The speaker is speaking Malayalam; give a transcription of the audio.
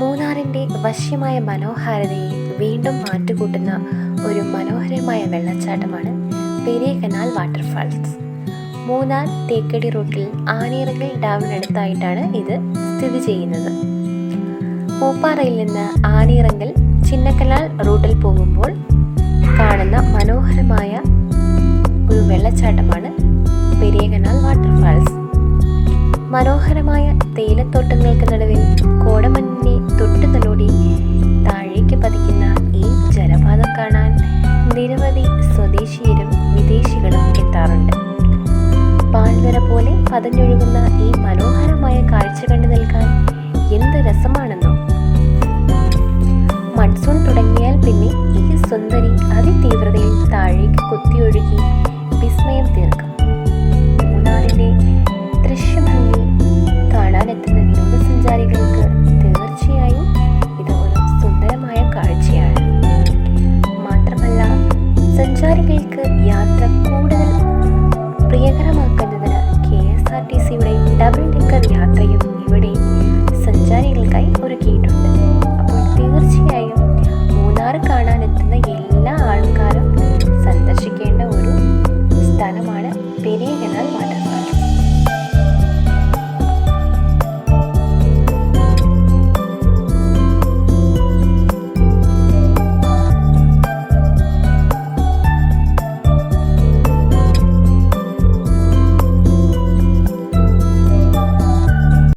മൂന്നാറിന്റെ വശ്യമായ മനോഹാരിതയെ വീണ്ടും മാറ്റുകൂട്ടുന്ന ഒരു മനോഹരമായ വെള്ളച്ചാട്ടമാണ് പെരിയ കനാൽ വാട്ടർഫാൾസ്. മൂന്നാർ തേക്കടി റൂട്ടിൽ ആനയിറങ്ങൽ ഡാമിനടുത്തായിട്ടാണ് ഇത് സ്ഥിതി ചെയ്യുന്നത്. പൂപ്പാറയിൽ നിന്ന് ആനയിറങ്ങൽ ചിന്നക്കനാൽ റൂട്ടിൽ പോകുമ്പോൾ കാണുന്ന മനോഹരമായ ഒരു വെള്ളച്ചാട്ടമാണ് പെരിയ കനാൽ വാട്ടർഫാൾസ്. മനോഹരമായ തേയിലത്തോട്ടങ്ങൾക്ക് നടുവിൽ നിരവധി സ്വദേശീയരും വിദേശികളും എത്താറുണ്ട്. പാൽവര പോലെ പതഞ്ഞൊഴുകുന്ന ഈ മനോഹരമായ കാഴ്ച കണ്ടു നിൽക്കാൻ എന്ത് രസമാണെന്നോ? മൺസൂൺ തുടങ്ങിയാൽ പിന്നെ ഈ സുന്ദരി അതിതീവ്രതയിൽ பெரிய கிணறு வாட்டர்